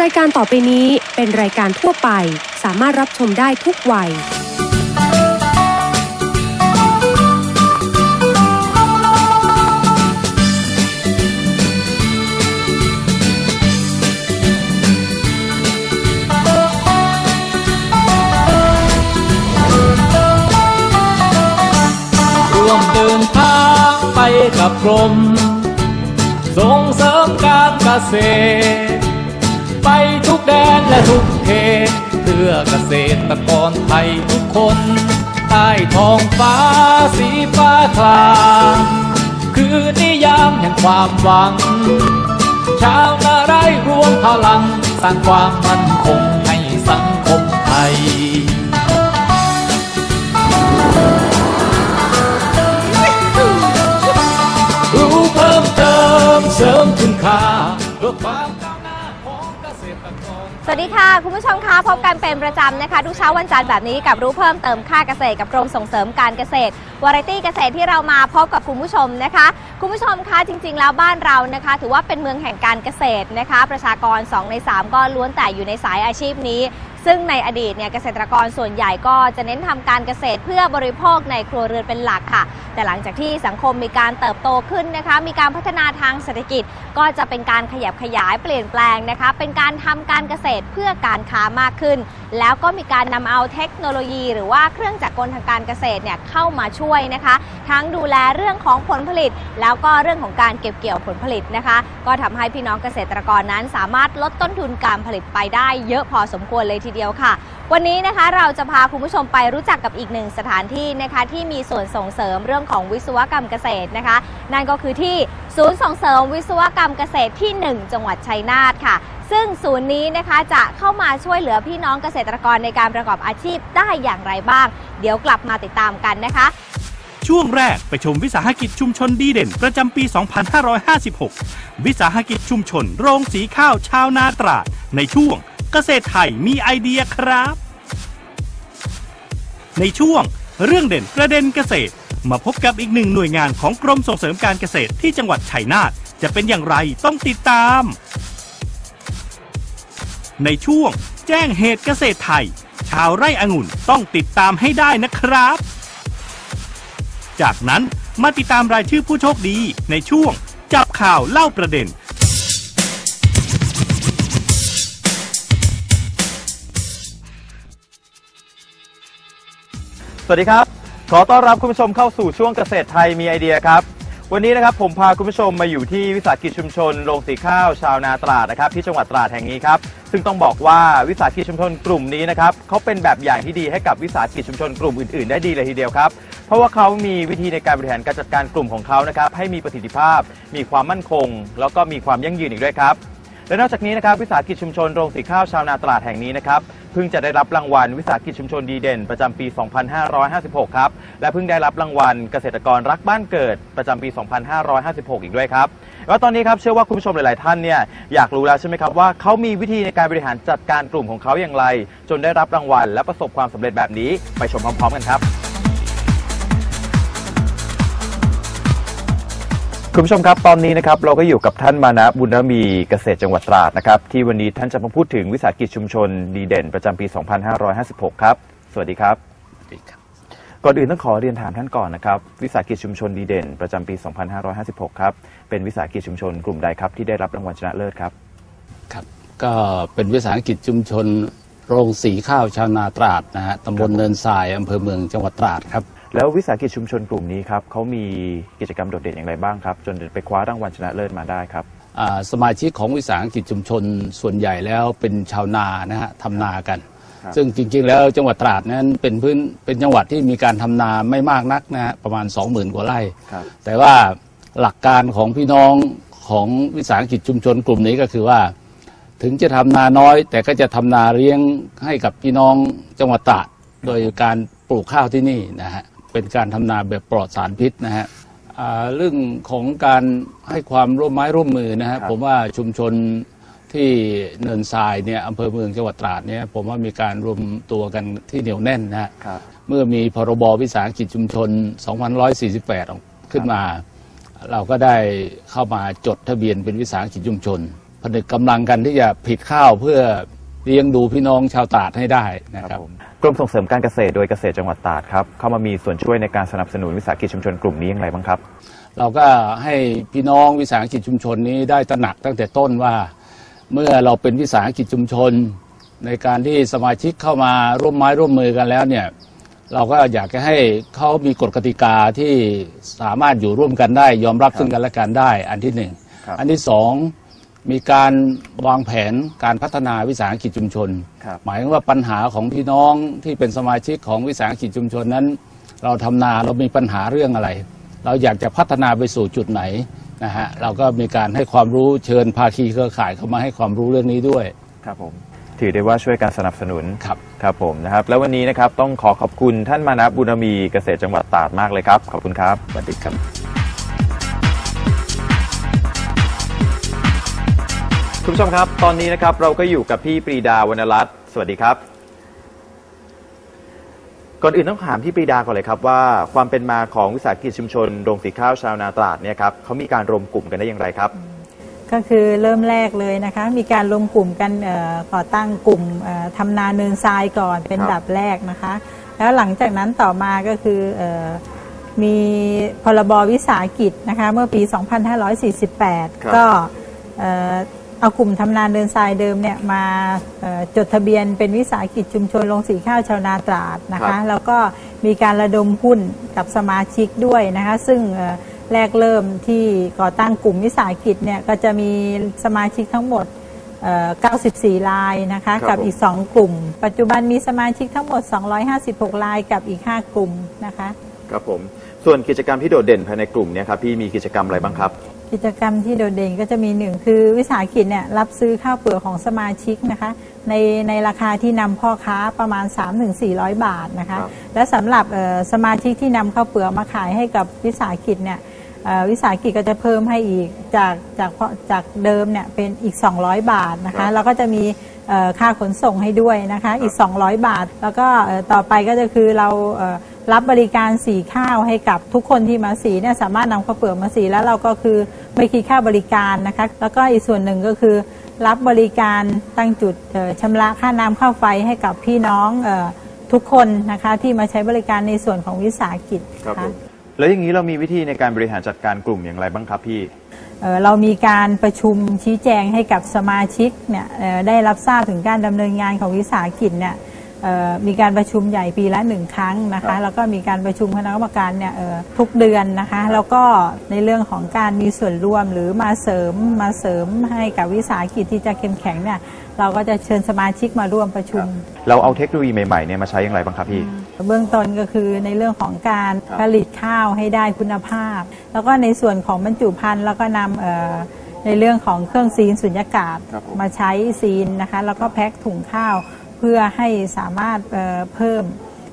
รายการต่อไปนี้เป็นรายการทั่วไป สามารถรับชมได้ทุกวัย ร่วมเดินทางไปกับกรมส่งเสริมการเกษตร ไปทุกแดนและทุกเขตเพื่อเกษตรกรไทยทุกคนใต้ท้องฟ้าสีฟ้าคลามคือนิยามแห่งความหวัง ชาวนาไร่รวมพลัง สร้างความมั่นคงให้สังคมไทยรู้เพิ่มเติมเสริมคุณค่าเพื่อความ วัสดีค่ะ คุณผู้ชมคะพบกันเป็นประจำนะคะทุกเช้าวันจันทร์แบบนี้กับรู้เพิ่มเติมค่าเกษตรกับกรมส่งเสริมการเกษตรวาไรตี้เกษตรที่เรามาพบกับคุณผู้ชมนะคะ คุณผู้ชมคะจริง ๆ แล้วบ้านเรานะคะ ถือว่าเป็นเมืองแห่งการเกษตรนะคะ ประชากร 2 ใน 3 ก็ล้วนแต่อยู่ในสายอาชีพนี้ ซึ่งในอดีตเนี่ยเกษตรกรส่วนใหญ่ก็จะเน้นทำการเกษตรเพื่อบริโภคในครัวเรือนเป็นหลักค่ะ แต่หลังจากที่สังคมมีการเติบโตขึ้นนะคะ มีการพัฒนาทางเศรษฐกิจ ก็จะเป็นการขยับขยายเปลี่ยนแปลงนะคะ เป็นการทำการเกษตรเพื่อการค้ามากขึ้น แล้วก็มีการนำเอาเทคโนโลยี หรือว่าเครื่องจักรกลทางการเกษตรเนี่ยเข้ามาช่วยนะคะ ทั้งดูแลเรื่องของผลผลิต แล้วก็เรื่องของการเก็บเกี่ยวผลผลิตนะคะ ก็ทำให้พี่น้องเกษตรกรนั้นสามารถลดต้นทุนการผลิตไปได้เยอะพอสมควรเลยทีเดียวค่ะ วันนี้นะคะเราจะพาคุณผู้ชมไปรู้จักกับอีกหนึ่งสถานที่นะคะที่มีส่วนส่งเสริมเรื่องของวิศวกรรมเกษตรนะคะ นั่นก็คือที่ศูนย์ส่งเสริมวิศวกรรมเกษตรที่ 1 จังหวัดชัยนาทค่ะ ซึ่งศูนย์นี้นะคะจะเข้ามาช่วยเหลือพี่น้องเกษตรกรในการประกอบอาชีพได้อย่างไรบ้าง เดี๋ยวกลับมาติดตามกันนะคะช่วงแรกไปชมวิสาหกิจชุมชนดีเด่น ประจำปี 2556 วิสาหกิจชุมชน โรงสีข้าวชาวนาตราดในช่วง เกษตรไทยมีไอเดียครับ ในช่วงเรื่องเด่นประเด็นเกษตร มาพบกับอีกหนึ่งหน่วยงานของกรมส่งเสริมการเกษตรที่จังหวัดชัยนาทจะเป็นอย่างไรต้องติดตาม ในช่วงแจ้งเหตุเกษตรไทย ชาวไร่องุ่นต้องติดตามให้ได้นะครับ จากนั้นมาติดตามรายชื่อผู้โชคดีในช่วงจับข่าวเล่าประเด็น วัสดีครับ ขอต้อนรับคุณผู้ชมเข้าสู่ช่วงเกษตรไทยมีไอเดียครับ วันนี้นะครับผมพาคุณผู้ชมมาอยู่ที่วิสาหกิจชุมชนโรงสีข้าวชาวนาตราดนะครับที่จังหวัดตราดแห่งนี้ครับ ซึ่งต้องบอกว่าวิสาหกิจชุมชนกลุ่มนี้นะครับเขาเป็นแบบอย่างที่ดีให้กับวิสาหกิจชุมชนกลุ่มอื่นๆ ได้ดีเลยทีเดียวครับ เพราะว่าเขามีวิธีในการบริหารการจัดการกลุ่มของเขานะครับให้มีประสิทธิภาพ มีความมั่นคง แล้วก็มีความยั่งยืนอีกด้วยครับ และนอกจากนี้นะครับวิสาหกิจชุมชนโรงสีข้าวชาวนาตราดแห่งนี้นะครับเพิ่งจะได้รับรางวัลวิสาหกิจชุมชนดีเด่น ประจำปี 2556 ครับ และเพิ่งได้รับรางวัลเกษตรกรรักบ้านเกิดประจำปี 2556 อีกด้วยครับแล้วตอนนี้ครับเชื่อว่าคุณผู้ชมหลาย ๆ ท่านเนี่ยอยากรู้แล้วใช่ไหมครับว่าเขามีวิธีในการบริหารจัดการกลุ่มของเขาอย่างไร จนได้รับรางวัล และประสบความสำเร็จแบบนี้ไปชมพร้อม ๆ กันครับ คุณผู้ชมครับ ตอนนี้นะครับเราก็อยู่กับท่านมานะบุญรมีเกษตรจังหวัดตราดนะครับ ที่วันนี้ท่านจะมาพูดถึงวิสาหกิจชุมชนดีเด่นประจำปี 2556 ครับ สวัสดีครับ ก่อนอื่นต้องขอเรียนถามท่านก่อนนะครับ วิสาหกิจชุมชนดีเด่นประจำปี 2556 ครับ เป็นวิสาหกิจชุมชนกลุ่มใดครับที่ได้รับรางวัลชนะเลิศครับ ครับ ก็เป็นวิสาหกิจชุมชนโรงสีข้าวชาวนาตราดนะฮะตำบลเนินทรายอำเภอเมืองจังหวัดตราดครับ แล้ววิสาหกิจชุมชนกลุ่มนี้ครับเขามีกิจกรรมโดดเด่นอย่างไรบ้างครับ จนไปคว้ารางวัลชนะเลิศมาได้ครับอ่าสมาชิกของวิสาหกิจชุมชนส่วนใหญ่แล้วเป็นชาวนานะฮะทำนากันครับซึ่งจริงๆ แล้วจังหวัดตราดนั้นเป็นพื้นเป็นจังหวัดที่มีการทำนาไม่มากนักนะฮะประมาณ 20,000 กว่าไร่ครับแต่ว่าหลักการของพี่น้องของวิสาหกิจชุมชนกลุ่มนี้ก็คือว่า ถึงจะทำนาน้อย แต่ก็จะทำนาเลี้ยงให้กับพี่น้องจังหวัดตราดโดยการปลูกข้าวที่นี่นะฮะ เป็นการทำนาแบบปลอดสารพิษนะฮะอ่าเรื่องของการให้ความร่วมไม้ร่วมมือนะฮะครับผมว่าชุมชนที่เนินทรายเนี่ยอำเภอเมืองจังหวัดตราดเนี่ยผมว่ามีการรวมตัวกันที่เหนียวแน่นนะฮะครับเมื่อมีพรบวิสาหกิจชุมชน2548ออกขึ้นมา เราก็ได้เข้ามาจดทะเบียนเป็นวิสาหกิจชุมชนผนึกกำลังกันที่จะผลิดข้าวเพื่อเลี้ยงดูพี่น้องชาวตราดให้ได้นะครับผม กรมส่งเสริมการเกษตรโดยเกษตรจังหวัดตราดครับเข้ามามีส่วนช่วยในการสนับสนุนวิสาหกิจชุมชนกลุ่มนี้อย่างไรบ้างครับ เราก็ให้พี่น้องวิสาหกิจชุมชนนี้ได้ตระหนักตั้งแต่ต้นว่า เมื่อเราเป็นวิสาหกิจชุมชน ในการที่สมาชิกเข้ามาร่วมไม้ร่วมมือกันแล้วเนี่ยเราก็อยากจะให้เขามีกฎกติกาที่สามารถอยู่ร่วมกันได้ ยอมรับซึ่งกันและกันได้ อันที่หนึ่งครับอันที่สอง มีการวางแผนการพัฒนาวิสาหกิจชุมชนครับหมายถึงว่าปัญหาของพี่น้องที่เป็นสมาชิกของวิสาหกิจชุมชนนั้น เราทำนาเรามีปัญหาเรื่องอะไร เราอยากจะพัฒนาไปสู่จุดไหนนะฮะเราก็มีการให้ความรู้เชิญภาคีเครือข่ายเข้ามาให้ความรู้เรื่องนี้ด้วยครับผมถือได้ว่าช่วยการสนับสนุนครับครับผมนะครับ แล้ววันนี้นะครับต้องขอขอบคุณท่านมานะบุญมีเกษตรจังหวัดตราดมากเลยครับ ขอบคุณครับสวัสดีครับ คุณผู้ชมครับ ตอนนี้นะครับเราก็อยู่กับพี่ปรีดาวรรณรัตน์สวัสดีครับ ก่อนอื่นต้องถามพี่ปรีดาก่อนเลยครับว่าความเป็นมาของวิสาหกิจชุมชนโรงสีข้าวชาวนาตราดเนี่ยครับเขามีการรวมกลุ่มกันได้อย่างไรครับ ก็คือเริ่มแรกเลยนะคะ มีการรวมกลุ่มกันเอ่อก่อตั้งกลุ่มเอ่อทำนาเนินทรายก่อนเป็นครับ ดับแรกนะคะ แล้วหลังจากนั้นต่อมาก็คือเออมีพรบวิสาหกิจนะคะเมื่อปี 2548 ก็เอ่อ เอากลุ่มทำนาเดินทรายเดิมเนี่ยมาเอ่อจดทะเบียนเป็นวิสาหกิจชุมชนโรงสีข้าวชาวนาตราดนะครัคะบแล้วก็มีการระดมหุ้นกับสมาชิกด้วยนะคะซึ่งเอ่อแรกเริ่มที่ก่อตั้งกลุ่มวิสาหกิจเนี่ยก็จะมีสมาชิกทั้งหมดเอ่อ94 รายนะคะครับกับผมอีก 2 กลุ่ม ปัจจุบันมีสมาชิกทั้งหมด 256 รายกับอีก 5 กลุ่มนะคะครับผมส่วนกิจกรรมที่โดดเด่นภายในกลุ่มเนี่ยครับพี่มีกิจกรรมอะไรบ้างครับ กิจกรรมที่โดดเด่นก็จะมีหนึ่งคือวิสาหกิจเนี่ยรับซื้อข้าวเปลือกของสมาชิกนะคะในในราคาที่นำพ่อค้าประมาณ 3-400 บาทนะคะครับและสำหรับเอ่อสมาชิกที่นำข้าวเปลือกมาขายให้กับวิสาหกิจเนี่ยเอ่อวิสาหกิจก็จะเพิ่มให้อีกจากจากจากเดิมเนี่ยเป็นอีก 200 บาทนะครัคะบแล้วก็จะมีเอ่อ ค่าขนส่งให้ด้วยนะคะอีก 200 บาท แล้วก็เอ่อต่อไปก็จะคือเราเอ่อรับบริการสีข้าวให้กับทุกคนที่มาสีเนี่ยสามารถนำข้าวเปลือกมาสีแล้วเราก็คือไม่คิดค่าบริการนะคะแล้วก็อีกส่วนหนึ่งก็คือ รับบริการตั้งจุดเอ่อชำระค่าน้ำค่าไฟให้กับพี่น้องเออทุกคนนะคะที่มาใช้บริการในส่วนของวิสาหกิจครับนะผคะมแล้วอย่างนี้เรามีวิธีในการบริหารจัดการกลุ่มอย่างไรบ้างครับพี่ เเรามีการประชุมชี้แจงให้กับสมาชิกเนี่ยได้รับทราบถึงการดำเนินงานของวิสาหกิจเนี่ย มีการประชุมใหญ่ปีละหนึ่งครั้งนะครัคะบแล้วก็มีการประชุมคณะกรรมการเนี่ยเอ่อทุกเดือนนะคะแล้วก็ในเรื่องของการมีส่วนร่วมหรือมาเสริมมาเสริมให้กับวิสาหกิจที่จะเข้มแข็งเนี่ยเราก็จะเชิญสมาชิกมาร่วมประชุม เราเอาเทคโนโลยีใหม่ๆเนี่ยมาใช้อย่างไรบ้างครับพี่เบื้องต้นก็คือในเรื่องของการครับผลิตข้าวให้ได้คุณภาพ แล้วก็ในส่วนของบรรจุภัณฑ์แล้วก็นำเอ่อในเรื่องของเครื่องซีนสุญญากาศครับผมมาใช้ซีนนะคะแล้วก็แพ็คถุงข้าว เพื่อให้สามารถเอ่อเพิ่ม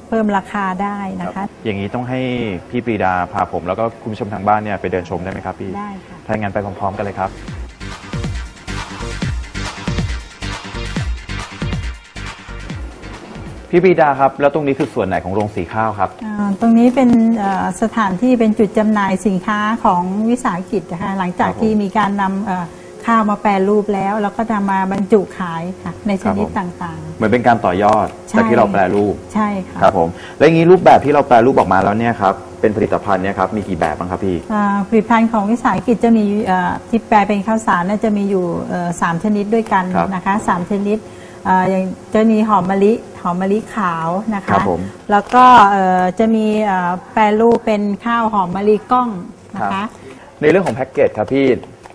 เพิ่มราคาได้นะคะอย่างนี้ต้องให้พี่ปรีดาพาผม แล้วก็คุณผู้ชมทางบ้านเนี่ยไปเดินชมได้ไหมครับพี่ได้ค่ะ ถ้าอย่างนั้นไปพร้อมๆกันเลยครับ พี่ปรีดาครับ แล้วตรงนี้คือส่วนไหนของโรงสีข้าวครับ อ่าตรงนี้เป็นเอ่อสถานที่เป็นจุดจำหน่ายสินค้าของวิสาหกิจนะคะหลังจากครับผม ที่มีการนำเอ่อ ข้าวมาแปรรูปแล้ว แล้วก็นำมาบรรจุขายค่ะ ในชนิดครับผม ต่างเหมือนเป็นการต่อยอดใช่จากที่เราแปรรูปๆ ใช่ค่ะครับผมแล้วอย่างนี้รูปแบบที่เราแปรรูปออกมาแล้วเนี่ยครับเป็นผลิตภัณฑ์เนี่ยครับมีกี่แบบบ้างครับพี่ อ่าผลิตภัณฑ์ของวิสาหกิจจะมีเอ่อที่แปลเป็นข้าวสารน่าจะมีอยู่เอ่อสามชนิดด้วยกันครับนะคะสามชนิดเอ่ออย่างจะมีหอมมะลิหอมมะลิขาวนะครัคะบผมแล้วก็เอ่อจะมีเอ่อแปรรูปเป็นข้าวหอมมะลิกล้องนะครัคะ บ ในเรื่องของแพ็กเกจครับพี่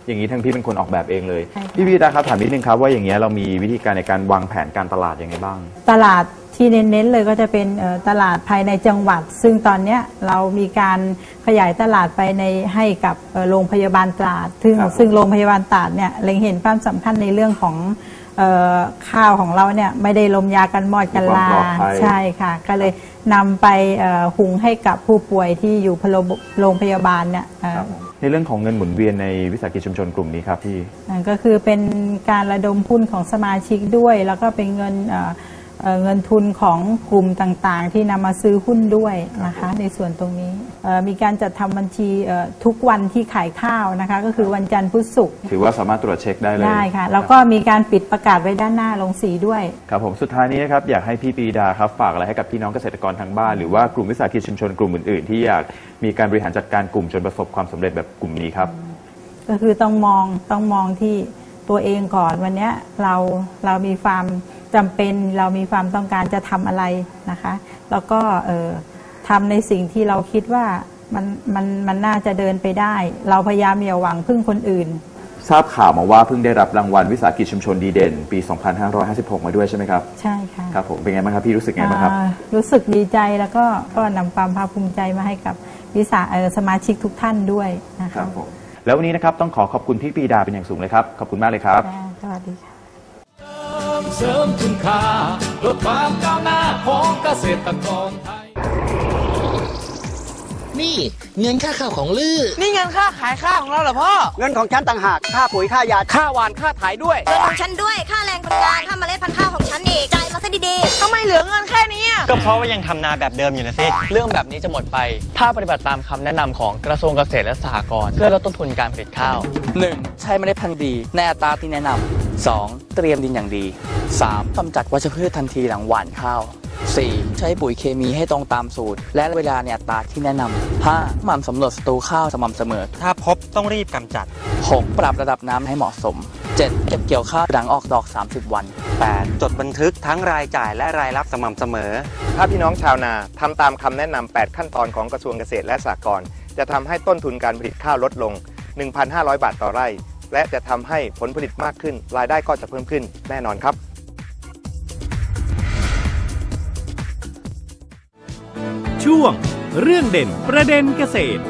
อย่างนี้ทางพี่เป็นคนออกแบบเองเลย ใช่ค่ะ พี่ปรีดาครับถามนิดนึงครับว่าอย่างเงี้ยเรามีวิธีการในการวางแผนการตลาดยังไงบ้าง ตลาดที่เน้นๆเลยก็จะเป็นเอ่อตลาดภายในจังหวัด ซึ่งตอนเนี้ยเรามีการขยายตลาดไปในให้กับเอ่อโรงพยาบาลตราดซึ่งครับ ซึ่งโรงพยาบาลตราดเนี่ยเล็งเห็นความสำคัญในเรื่องของเอ่อข้าวของเราเนี่ยไม่ได้ลมยากันมอดกันลามีความปลอดภัย ใช่ค่ะ ก็เลยนำไปเอ่อหุงให้กับผู้ป่วยที่อยู่พโลบโรงพยาบาลเนี่ยเอ่อ ครับผม ในเรื่องของเงินหมุนเวียนในวิสาหกิจชุมชนกลุ่มนี้ครับพี่ อ่าก็คือเป็นการระดมทุนของสมาชิกด้วย แล้วก็เป็นเงินเอ่อ เอ่อเงินทุนของกลุ่มต่างๆ ที่นำมาซื้อหุ้นด้วยนะคะในส่วนตรงนี้เอ่อมีการจัดทำบัญชีเอ่อทุกวันที่ขายข้าวนะคะก็คือวันจันทร์พุธศุกร์ถือว่าสามารถตรวจเช็คได้เลยได้ค่ะแล้วก็มีการปิดประกาศไว้ด้านหน้าลงสีด้วยครับผมสุดท้ายนี้นะครับอยากให้พี่ปรีดาครับฝากอะไรให้กับพี่น้องเกษตรกรทางบ้าน หรือว่ากลุ่มวิสาหกิจชุมชนกลุ่มอื่นๆ ที่อยากมีการบริหารจัดการกลุ่มจนประสบความสำเร็จแบบกลุ่มนี้ครับก็คือต้องมองต้องมองที่ตัวเองก่อนวันเนี้ยเราเรามีความ จำเป็นเรามีความต้องการจะทำอะไรนะคะ แล้วก็เอ่อทำในสิ่งที่เราคิดว่ามันมันมันน่าจะเดินไปได้ เราพยายามอย่าหวังพึ่งคนอื่น ทราบข่าวมาว่าเพิ่งได้รับรางวัลวิสาหกิจชุมชนดีเด่น ปี 2556 มาด้วยใช่ไหมครับ ใช่ค่ะครับผมเป็นไงบ้างครับพี่รู้สึกไงบ้างครับอ่ารู้สึกดีใจแล้วก็ก็นำความภาคภูมิใจมาให้กับวิสาเอ่อสมาชิกทุกท่านด้วยนะครัคะบผมแล้ววันนี้นะครับต้องขอขอบคุณพี่ปรีดาเป็นอย่างสูงเลยครับ ขอบคุณมากเลยครับค่ะสวัสดีค่ะ เสริมคุณค่าลดความก้าวหน้าของเกษตรกรไทย นี่เงินค่าข้าวของลือนี่เงินค่าขายข้าวของเราเหรอพ่อ เงินของฉันต่างหาก ค่าปุ๋ย ค่ายา ค่าหวาน ค่าถ่ายด้วย เงินของฉันด้วย ค่าแรงคนงาน ค่าเมล็ดพันธุ์ข้าวของฉันอีก จ่ายมาซะดีทำไมเหลือเงินแค่นี้อะก็เพราะว่ายังทำนาแบบเดิมอยู่นะสิ เรื่องแบบนี้จะหมดไป ถ้าปฏิบัติตามคำแนะนำของกระทรวงเกษตรและสหกรณ์เพื่อลดต้นทุนการผลิตข้าว 1. ใช้เมล็ดพันธุ์ดีในอัตราที่แนะนำ 2. เตรียมดินอย่างดี 3. กำจัดวัชพืชทันทีหลังหว่านข้าว 4. ใช้ปุ๋ยเคมีให้ตรงตามสูตร และเวลาในอัตราที่แนะนำ 5. หมั่นสำรวจศัตรูข้าวสม่ำเสมอ ถ้าพบต้องรีบกำจัด 6. ปรับระดับน้ำให้เหมาะสม 7. เก็บเกี่ยวข้าวหลังออกดอก 30 วัน 8. จดบันทึกทั้งรายจ่ายและรายรับสม่ำเสมอ ถ้าพี่น้องชาวนาทำตามคำแนะนำ 8 ขั้นตอนของกระทรวงเกษตรและสหกรณ์จะทำให้ต้นทุนการผลิตข้าวลดลง 1,500 บาทต่อไร่ และจะทำให้ผลผลิตมากขึ้น รายได้ก็จะเพิ่มขึ้นแน่นอนครับ ช่วง เรื่องเด่นประเด็นเกษตร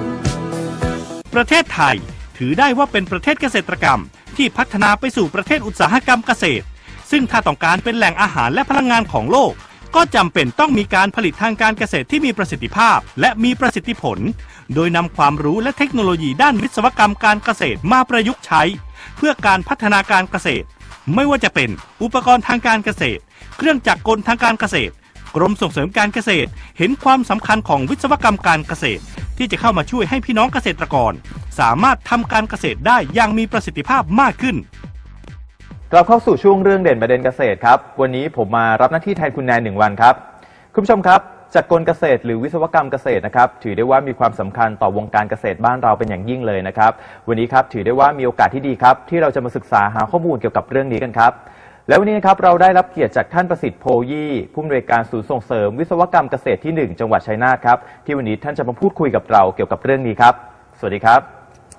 ประเทศไทยถือได้ว่าเป็นประเทศเกษตรกรรม ที่พัฒนาไปสู่ประเทศอุตสาหกรรมเกษตร ซึ่งถ้าต้องการเป็นแหล่งอาหารและพลังงานของโลก ก็จำเป็นต้องมีการผลิตทางการเกษตรที่มีประสิทธิภาพ และมีประสิทธิผล โดยนำความรู้และเทคโนโลยีด้านวิศวกรรมการเกษตรมาประยุกต์ใช้ เพื่อการพัฒนาการเกษตร ไม่ว่าจะเป็นอุปกรณ์ทางการเกษตร เครื่องจักรกลทางการเกษตร กรมส่งเสริมการเกษตร เห็นความสำคัญของวิศวกรรมการเกษตร ที่จะเข้ามาช่วยให้พี่น้องเกษตรกร สามารถทำการเกษตรได้อย่างมีประสิทธิภาพมากขึ้น กลับเข้าสู่ช่วงเรื่องเด่นประเด็นเกษตรครับ วันนี้ผมมารับหน้าที่แทนคุณแนนหนึ่งวันครับคุณผู้ชมครับจากกลเกษตรหรือวิศวกรรมเกษตรนะครับถือได้ว่ามีความสำคัญต่อวงการเกษตรบ้านเราเป็นอย่างยิ่งเลยนะครับ วันนี้ครับถือได้ว่ามีโอกาสที่ดีครับ ที่เราจะมาศึกษาหาข้อมูลเกี่ยวกับเรื่องนี้กันครับ แล้ววันนี้นะครับเราได้รับเกียรติจากท่านประสิทธิ์โพยี่ผู้อำนวยการศูนย์ส่งเสริม วิศวกรรมเกษตรที่ 1 จังหวัดชัยนาทครับที่วันนี้ท่านจะมาพูดคุยกับเราเกี่ยวกับเรื่องนี้ครับ สวัสดีครับ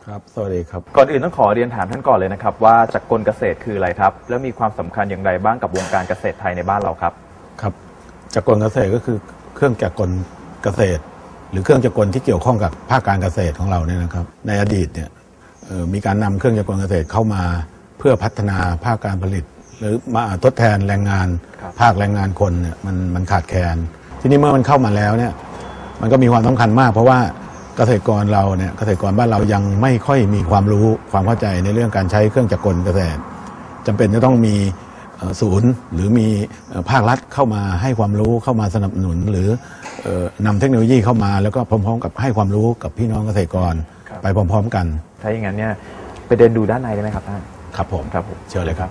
ครับ สวัสดีครับ ก่อนอื่นต้องขอเรียนถามท่านก่อนเลยนะครับ ว่าจักรกลเกษตรคืออะไรครับ แล้วมีความสำคัญอย่างไรบ้างกับวงการเกษตรไทยในบ้านเราครับ ครับจักรกลเกษตรก็คือเครื่องจักรกลเกษตร หรือเครื่องจักรกลที่เกี่ยวข้องกับภาคการเกษตรของเราเนี่ยนะครับ ในอดีตเนี่ยเอ่อมีการนำเครื่องจักรกลเกษตรเข้ามาเพื่อพัฒนาภาคการผลิต หรือมาทดแทนแรงงานครับภาคแรงงานคนเนี่ยมันมันขาดแคลนทีนี้เมื่อมันเข้ามาแล้วเนี่ยมันก็มีความสำคัญมาก เพราะว่าเกษตรกรเราเนี่ยเกษตรกรบ้านเรายังไม่ค่อยมีความรู้ความเข้าใจในเรื่องการใช้เครื่องจักรกลเกษตรจำเป็นจะต้องมีเอ่อศูนย์หรือมีเอ่อภาครัฐเข้ามาให้ความรู้เข้ามาสนับสนุน หรือเอ่อนำเทคโนโลยีเข้ามาแล้วก็พร้อมๆ กับให้ความรู้กับพี่น้องเกษตรกรครับไปพร้อม ๆ กัน ถ้าอย่างนั้นเนี่ยไปเดินดูด้านในได้ไหมครับท่านครับผมครับผมเชิญเลยครับ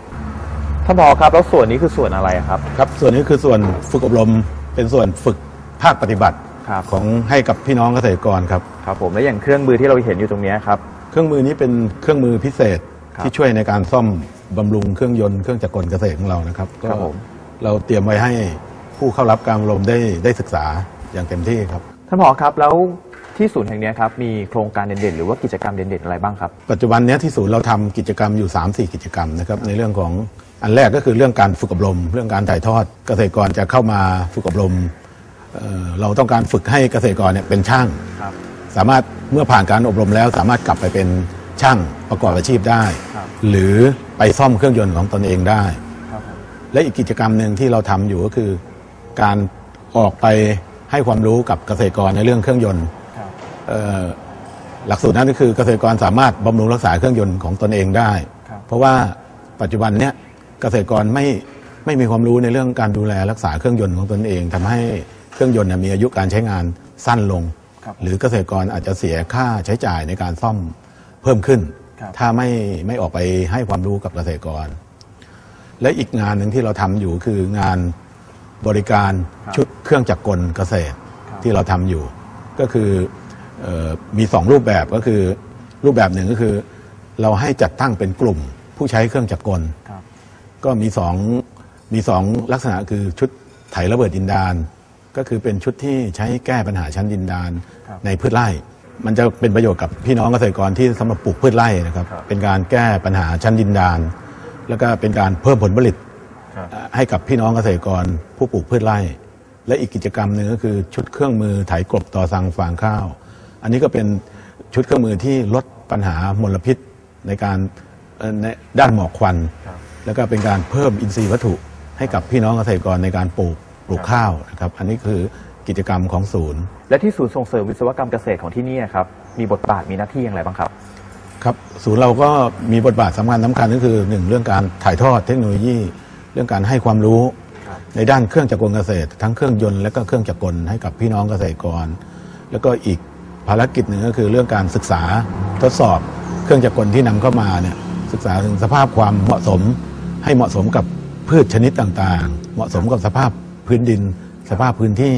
ท่านผอครับแล้วส่วนนี้คือส่วนอะไรครับ ครับ ส่วนนี้คือส่วนฝึกอบรมเป็นส่วนฝึกภาคปฏิบัติครับ ของให้กับพี่น้องเกษตรกรครับ ครับผมและอย่างเครื่องมือที่เราเห็นอยู่ตรงเนี้ยครับ เครื่องมือนี้เป็นเครื่องมือพิเศษครับ ที่ช่วยในการซ่อมบำรุงเครื่องยนต์เครื่องจักรกลเกษตรของเรานะครับครับผม เราเตรียมไว้ให้ผู้เข้ารับการอบรมได้ได้ศึกษาอย่างเต็มที่ครับ ท่านผอครับแล้วที่ศูนย์แห่งเนี้ยครับมีโครงการเด่นๆหรือว่ากิจกรรมเด่นๆอะไรบ้างครับ ปัจจุบันเนี้ยที่ศูนย์เราทำกิจกรรมอยู่ 3 4 กิจกรรมนะครับในเรื่องของ อันแรกก็คือเรื่องการฝึกอบรม เรื่องการถ่ายทอดเกษตรกรจะเข้ามาฝึกอบรมเอ่อเราต้องการฝึกให้เกษตรกรเนี่ยเป็นช่าง ครับ สามารถเมื่อผ่านการอบรมแล้ว สามารถกลับไปเป็นช่างประกอบอาชีพได้ ครับ หรือไปซ่อมเครื่องยนต์ของตนเองได้ ครับผมและอีกกิจกรรมหนึ่งที่เราทำอยู่ก็คือ การออกไปให้ความรู้กับเกษตรกรในเรื่องเครื่องยนต์ครับเอ่อหลักสูตรนั้นก็คือเกษตรกรสามารถบำรุงรักษาเครื่องยนต์ของตนเองได้ ครับ เพราะว่าปัจจุบันเนี้ย เกษตรกรไม่ไม่มีความรู้ในเรื่องการดูแลรักษาเครื่องยนต์ของตนเองทำให้เครื่องยนต์เนี่ยมีอายุการใช้งานสั้นลง หรือเกษตรกรอาจจะเสียค่าใช้จ่ายในการซ่อมเพิ่มขึ้นครับถ้าไม่ไม่ออกไปให้ความรู้กับเกษตรกร และอีกงานหนึ่งที่เราทำอยู่คืองานบริการชุดเครื่องจักรกลเกษตรที่เราทำอยู่ ก็คือเออมีสองรูปแบบก็คือรูปแบบหนึ่งก็คือ เราให้จัดตั้งเป็นกลุ่มผู้ใช้เครื่องจักรกล ก็มีสองมีสองลักษณะคือชุดไถระเบิดดินดาน ก็คือเป็นชุดที่ใช้แก้ปัญหาชั้นดินดานในพืชไร่ มันจะเป็นประโยชน์กับพี่น้องเกษตรกรที่สำหรับปลูกพืชไร่นะครับ เป็นการแก้ปัญหาชั้นดินดาน แล้วก็เป็นการเพิ่มผลผลิตให้กับพี่น้องเกษตรกรผู้ปลูกพืชไร่ และอีกกิจกรรมหนึ่งก็คือชุดเครื่องมือไถกลบต่อสังฟางข้าว อันนี้ก็เป็นชุดเครื่องมือที่ลดปัญหามลพิษในการเอ่อในด้านหมอกควัน แล้วก็เป็นการเพิ่มอินทรีย์วัตถุให้กับพี่น้องเกษตรกรในการปลูกปลูกข้าวนะครับ อันนี้คือกิจกรรมของศูนย์ และที่ศูนย์ส่งเสริมวิศวกรรมเกษตรของที่นี่ครับมีบทบาทมีหน้าที่อย่างไรบ้างครับครับศูนย์เราก็มีบทบาทสำคัญสำคัญก็คือหนึ่งเรื่องการถ่ายทอดเทคโนโลยี เรื่องการให้ความรู้ ในด้านเครื่องจักรกลเกษตร ทั้งเครื่องยนต์และก็เครื่องจักรกลให้กับพี่น้องเกษตรกร แล้วก็อีกภารกิจหนึ่งก็คือเรื่องการศึกษาทดสอบ เครื่องจักรกลที่นำเข้ามาเนี่ยศึกษาถึงสภาพความเหมาะสม ให้เหมาะสมกับพืชชนิดต่างๆ เหมาะสมกับสภาพพื้นดิน สภาพพื้นที่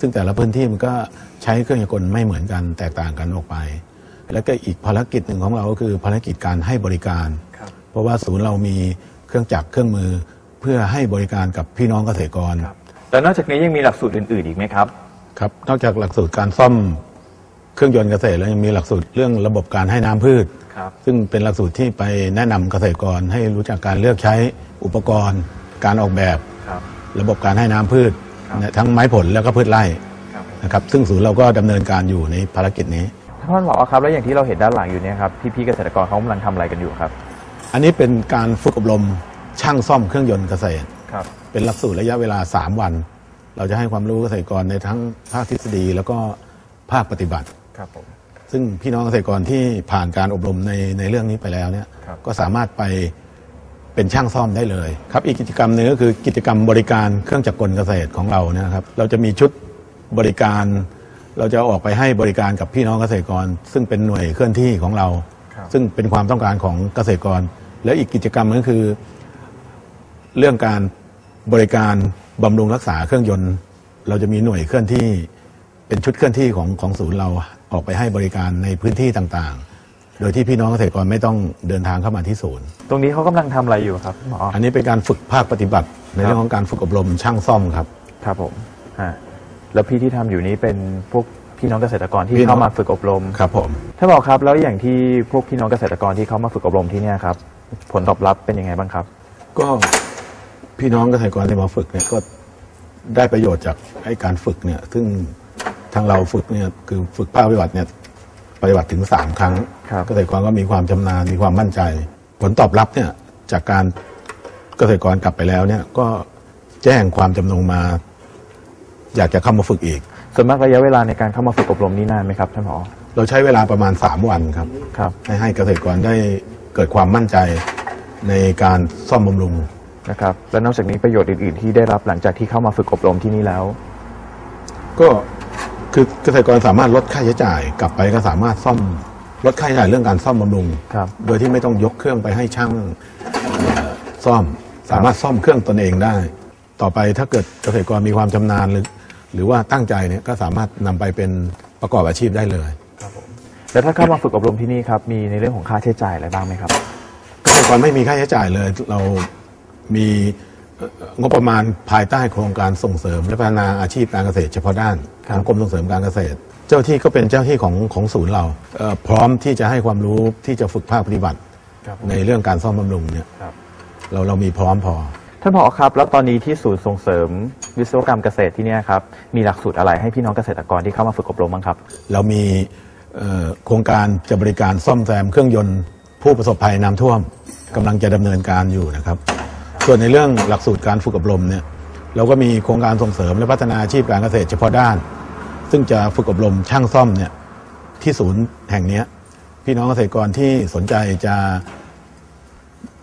ซึ่งแต่ละพื้นที่มันก็ใช้เครื่องจักรกลไม่เหมือนกันแตกต่างกันออกไป แล้วก็อีกภารกิจหนึ่งของเราก็คือภารกิจการให้บริการ เพราะว่าศูนย์เรามีเครื่องจักรเครื่องมือเพื่อให้บริการกับพี่น้องเกษตรกรแล้วนอกจากนี้ยังมีหลักสูตรอื่นๆอีกไหมครับครับนอกจากหลักสูตรการซ่อมเครื่องยนต์เกษตรแล้วยังมีหลักสูตรเรื่องระบบการให้น้ำพืชครับ ซึ่งเป็นหลักสูตรที่ไปแนะนำเกษตรกรให้รู้จักการเลือกใช้อุปกรณ์ การออกแบบครับระบบการให้น้ำพืชเนี่ยทั้งไม้ผลแล้วก็พืชไร่นะครับซึ่งศูนย์เราก็ดำเนินการอยู่ในภารกิจนี้ท่านผอครับแล้วอย่างที่เราเห็นด้านหลังอยู่เนี่ยครับพี่ๆเกษตรกรเขากำลังทำอะไรกันอยู่ครับ อันนี้เป็นการฝึกอบรมช่างซ่อมเครื่องยนต์เกษตรครับเป็นหลักสูตรระยะเวลา 3 วัน เราจะให้ความรู้เกษตรกรในทั้งภาคทฤษฎีแล้วก็ภาคปฏิบัติครับผม ซึ่งพี่น้องเกษตรกรที่ผ่านการอบรมในในเรื่องนี้ไปแล้วเนี่ยครับก็สามารถไปเป็นช่างซ่อมได้เลยครับอีกกิจกรรมหนึ่งก็คือกิจกรรมบริการเครื่องจักรกลเกษตรของเราเนี่ยนะครับ เราจะมีชุดบริการ เราจะออกไปให้บริการกับพี่น้องเกษตรกร ซึ่งเป็นหน่วยเคลื่อนที่ของเรา ซึ่งเป็นความต้องการของเกษตรกร และอีกกิจกรรมหนึงก็คือ เรื่องการบริการบำรุงรักษาเครื่องยนต์ เราจะมีหน่วยเคลื่อนที่เป็นชุดเคลื่อนที่ของของศูนย์เรา ออกไปให้บริการในพื้นที่ต่างๆ โดยที่พี่น้องเกษตรกรไม่ต้องเดินทางเข้ามาที่ศูนย์ ตรงนี้เขากำลังทำอะไรอยู่ครับหมออันนี้เป็นการฝึกภาคปฏิบัติ ในเรื่องของการฝึกอบรมช่างซ่อมครับ ครับผมฮะแล้วพี่ที่ทำอยู่นี้เป็นพวกพี่น้องเกษตรกรที่พี่น้อง เข้ามาฝึกอบรมครับผม ถ้าบอกครับแล้วอย่างที่พวกพี่น้องเกษตรกรที่เข้ามาฝึกอบรมที่เนี่ยครับผลตอบรับเป็นยังไงบ้างครับ ก็พี่น้องเกษตรกรที่มาฝึกเนี่ยก็ได้ประโยชน์จากไอ้การฝึกเนี่ย ซึ่ง ทางเราฝึกเนี่ยคือฝึกภาคปฏิบัติเนี่ยปฏิบัติถึงสามครั้งเกษตรกรก็มีความชำนาญมีความมั่นใจ ผลตอบรับเนี่ยจากการเกษตรกรกลับไปแล้วเนี่ยก็แจ้งความจำนงมา อยากจะเข้ามาฝึกอีก ส่วนมากระยะเวลาในการเข้ามาฝึกอบรมนี่นานไหมครับท่านผอเราใช้เวลาประมาณ 3 วันครับ ครับ ให้ให้เกษตรกรได้เกิดความมั่นใจในการซ่อมบำรุง นะครับ และนอกจากนี้ประโยชน์อื่น ๆ ที่ได้รับหลังจากที่เข้ามาฝึกอบรมที่นี่แล้ว ก็ คือเกษตรกรสามารถลดค่าใช้จ่ายกลับไปก็สามารถซ่อมลดค่าใช้จ่ายเรื่องการซ่อมบำรุง ครับ โดยที่ไม่ต้องยกเครื่องไปให้ช่างเอ่อซ่อม สามารถซ่อมเครื่องตนเองได้ ต่อไปถ้าเกิดเกษตรกรมีความชำนาญหรือ หรือว่าตั้งใจเนี่ยก็สามารถนำไปเป็นประกอบอาชีพได้เลย แล้วถ้าเข้ามาฝึกอบรมที่นี่ครับ มีในเรื่องของค่าใช้จ่ายอะไรบ้างไหมครับ เกษตรกรไม่มีค่าใช้จ่ายเลย เรามีเอ่องบประมาณภายใต้โครงการส่งเสริมและพัฒนาอาชีพการเกษตรเฉพาะด้าน ของกรมส่งเสริมการเกษตร เจ้าที่ก็เป็นเจ้าที่ของของศูนย์เราเอ่อพร้อมที่จะให้ความรู้ที่จะฝึกภาคปฏิบัติ ครับผมในเรื่องการซ่อมบำรุงเนี่ยครับ เราเรามีพร้อมพอ ท่านผอครับ แล้วตอนนี้ที่ศูนย์ส่งเสริมวิศวกรรมเกษตรที่เนี่ยครับ มีหลักสูตรอะไรให้พี่น้องเกษตรกรที่เข้ามาฝึกอบรมบ้างครับ เรามีเอ่อโครงการจะบริการซ่อมแซมเครื่องยนต์ผู้ประสบภัยน้ำท่วมกำลังจะดำเนินการอยู่นะครับ ส่วนในเรื่องหลักสูตรการฝึกอบรมเนี่ยเราก็มีโครงการส่งเสริมและพัฒนาอาชีพการเกษตรเฉพาะด้าน ซึ่งจะฝึกอบรมช่างซ่อมเนี่ยที่ศูนย์แห่งนี้พี่น้องเกษตรกรที่สนใจจะ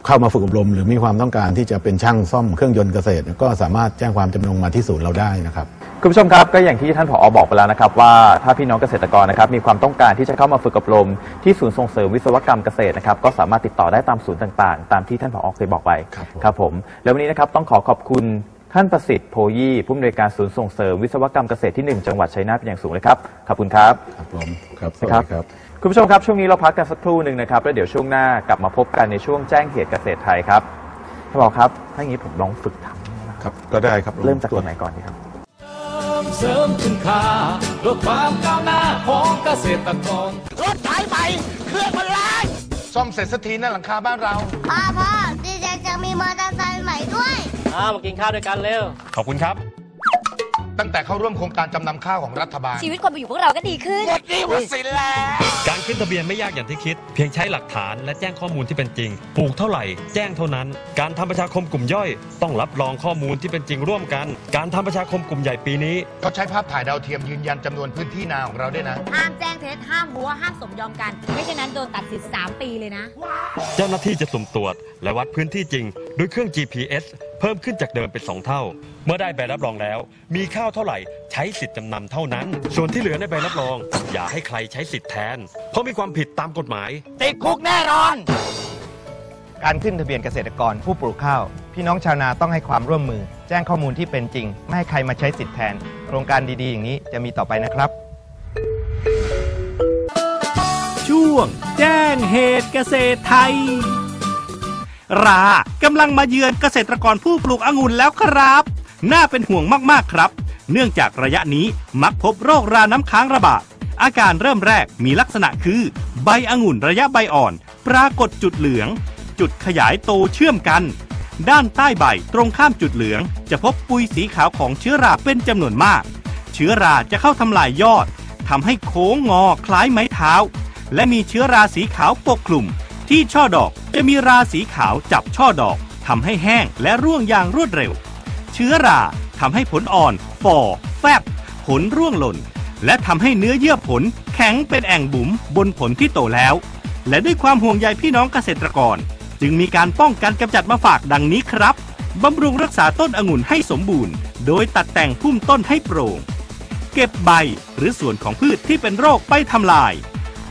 เข้ามาฝึกอบรม หรือมีความต้องการที่จะเป็นช่างซ่อมเครื่องยนต์เกษตร ก็สามารถแจ้งความจำนงมาที่ศูนย์เราได้นะครับคุณผู้ชมครับก็อย่างที่ท่านผอบอกไปแล้วนะครับว่าถ้าพี่น้องเกษตรกรนะครับมีความต้องการที่จะเข้ามาฝึกอบรม ที่ศูนย์ส่งเสริมวิศวกรรมเกษตรนะครับก็สามารถติดต่อได้ตามศูนย์ต่างๆ ตามที่ท่านผอเคยบอกไปครับผมแล้ววันนี้นะครับต้องขอขอบคุณ ท่านประสิทธิ์โพยี่ผู้อำนวยการศูนย์ส่งเสริมวิศวกรรมเกษตรที่ 1 จังหวัดชัยนาทเป็นอย่างสูงเลยครับ ขอบคุณครับ ครับผมครับสนะวัสดีครับ คุณผู้ชมครับ ช่วงนี้เราพักกันสักครู่หนึ่งนะครับ แล้วเดี๋ยวช่วงหน้ากลับมาพบกันในช่วงแจ้งเหตุเกษตรไทยครับท่านผอครับถ้าอย่างนี้ผมลองฝึกทำครับ ก็ได้ครับเริ่มจากตรงไหนก่อนดีครับ เสริมคุณค่าเพื่อความก้าวหน้าของเกษตรกร รถไถใหม่เครื่องมันแรงซ่อมเสร็จสักทีนะหลังคาบ้านเรา พ่อพ่อดีใจจะมีมอเตอร์ไซค์ใหม่ด้วย อ่ามากินข้าวด้วยกันเร็ว ขอบคุณครับ ตั้งแต่เข้าร่วมโครงการจำนำข้าวของรัฐบาล ชีวิตคนอยู่พวกเราก็ดีขึ้นหมดหนี้หมดสินแล้ว การขึ้นทะเบียนไม่ยากอย่างที่คิด เพียงใช้หลักฐานและแจ้งข้อมูลที่เป็นจริง ปลูกเท่าไหร่ แจ้งเท่านั้น การทำประชาคมกลุ่มย่อย ต้องรับรองข้อมูลที่เป็นจริงร่วมกัน การทำประชาคมกลุ่มใหญ่ปีนี้ เขาใช้ภาพถ่ายดาวเทียมยืนยันจำนวนพื้นที่นาของเราด้วยนะ ห้ามแจ้งเท็จห้ามหัวห้ามสมยอมกัน ไม่เช่นนั้นโดนตัดสิทธิ์3ปีเลยนะ เจ้าหน้าที่จะสุ่มตรวจ และวัดพื้นที่จริง ด้วยเครื่อง GPS เพิ่มขึ้นจากเดิมเป็น 2 เท่า เมื่อได้ใบรับรองแล้ว มีข้าวเท่าไหร่ใช้สิทธิ์จำนำเท่านั้น ส่วนที่เหลือในใบรับรอง อย่าให้ใครใช้สิทธิ์แทน เพราะมีความผิดตามกฎหมาย ติดคุกแน่นอน การขึ้นทะเบียนเกษตรกรผู้ปลูกข้าว พี่น้องชาวนาต้องให้ความร่วมมือ แจ้งข้อมูลที่เป็นจริง ไม่ให้ใครมาใช้สิทธิ์แทน โครงการดีๆ อย่างนี้จะมีต่อไปนะครับ ช่วง แจ้งเหตุเกษตรไทย รากำลังมาเยือนเกษตรกรผู้ปลูกองุ่นแล้วครับ น่าเป็นห่วงมากๆครับ เนื่องจากระยะนี้มักพบโรคราน้ำค้างระบาด อาการเริ่มแรกมีลักษณะคือ ใบองุ่นระยะใบอ่อน ปรากฏจุดเหลือง จุดขยายโตเชื่อมกัน ด้านใต้ใบตรงข้ามจุดเหลือง จะพบปุยสีขาวของเชื้อราเป็นจำนวนมาก เชื้อราจะเข้าทำลายยอดทำให้โค้งงอคล้ายไม้เท้า และมีเชื้อราสีขาวปกคลุม ที่ช่อดอกจะมีราสีขาวจับช่อดอกทำให้แห้งและร่วงอย่างรวดเร็ว เชื้อราทำให้ผลอ่อนฝ่อแฟบ ผลร่วงหล่น และทำให้เนื้อเยื่อผลแข็งเป็นแอ่งบุ๋มบนผลที่โตแล้ว และด้วยความห่วงใยพี่น้องเกษตรกร จึงมีการป้องกันกำจัดมาฝากดังนี้ครับบำรุงรักษาต้นองุ่นให้สมบูรณ์ โดยตัดแต่งพุ่มต้นให้โปร่ง เก็บใบหรือส่วนของพืชที่เป็นโรคไปทำลาย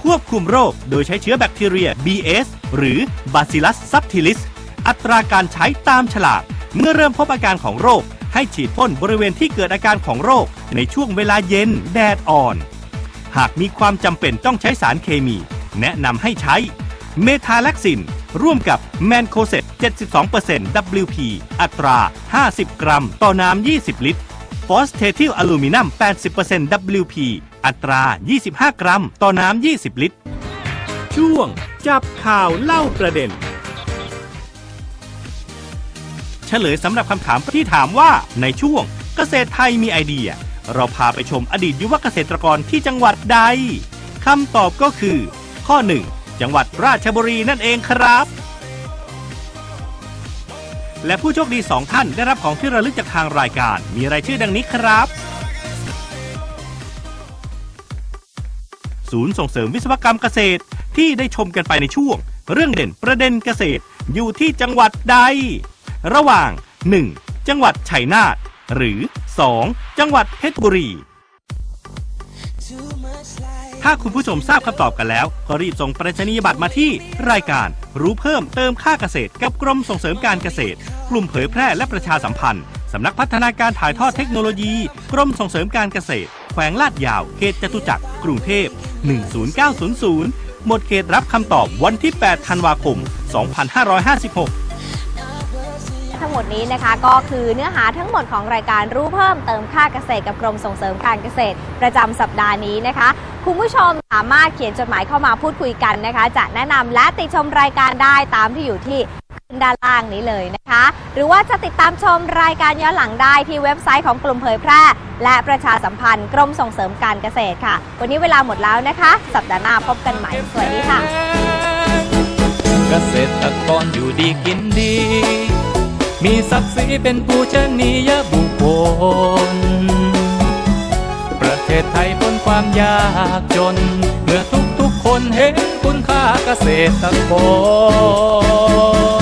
ควบคุมโรค โดยใช้เชื้อแบคทีเรีย BS หรือ Bacillus subtilis อัตราการใช้ตามฉลาก เมื่อเริ่มพบอาการของโรค ให้ฉีดพ่นบริเวณที่เกิดอาการของโรค ในช่วงเวลาเย็นแดดอ่อน หากมีความจำเป็นต้องใช้สารเคมี แนะนำให้ใช้ เมทาแลกซิน ร่วมกับแมนโคเซต72% WP อัตรา 50 กรัม ต่อน้ำ20 ลิตร ฟอสเททิลอลูมิเนียม 80% WP อัตรา 25 กรัม ต่อน้ำ 20 ลิตร ช่วง จับข่าวเล่าประเด็น เฉลยสำหรับคำถามที่ถามว่าในช่วงเกษตรไทยมีไอเดีย เราพาไปชมอดีตยุวเกษตรกรที่จังหวัดใดคำตอบก็คือ ข้อ 1 จังหวัดราชบุรีนั่นเองครับ และผู้โชคดี2ท่านได้รับของที่ระลึกจากทางรายการ มีรายชื่อดังนี้ครับ ศูนย์ส่งเสริมวิศวกรรมเกษตร ที่ได้ชมกันไปในช่วง เรื่องเด่นประเด็นเกษตรอยู่ที่จังหวัดใด ระหว่าง 1. จังหวัดชัยนาทหรือ 2. จังหวัดเพชรบุรี ถ้าคุณผู้ชมทราบคำตอบกันแล้ว ก็รีบส่งปรษณียบัตรมาที่รายการ รู้เพิ่มเติมค่าเกษตร กับกรมส่งเสริมการเกษตร กลุ่มเผยแพร่และประชาสัมพันธ์สำนักพัฒนาการถ่ายทอดเทคโนโลยี กรมส่งเสริมการเกษตร แขวงลาดยาว เขตจตุจักร กรุงเทพ 10900 หมดเขตรับคำตอบวันที่ 8 ธันวาคม 2556 ทั้งหมดนี้นะคะ ก็คือเนื้อหาทั้งหมดของรายการรู้เพิ่มเติมค่าเกษตรกับกรมส่งเสริมการเกษตร ประจำสัปดาห์นี้นะคะ คุณผู้ชมสามารถเขียนจดหมายเข้ามาพูดคุยกันนะคะ จะแนะนำและติชมรายการได้ตามที่อยู่ที่ขึ้นด้านล่างนี้เลยนะคะ หรือว่าจะติดตามชมรายการย้อนหลังได้ที่เว็บไซต์ของกลุ่มเผยแพร่ และประชาสัมพันธ์กรมส่งเสริมการเกษตรค่ะ วันนี้เวลาหมดแล้วนะคะ สัปดาห์หน้าพบกันใหม่ สวัสดีค่ะ เกษตรกรอยู่ดีกินดี มีศักดิ์ศรีเป็นผู้ชนียบุคคล ประเทศไทยพ้นความยากจน เมื่อทุกๆคนเห็นคุณค่าเกษตรกร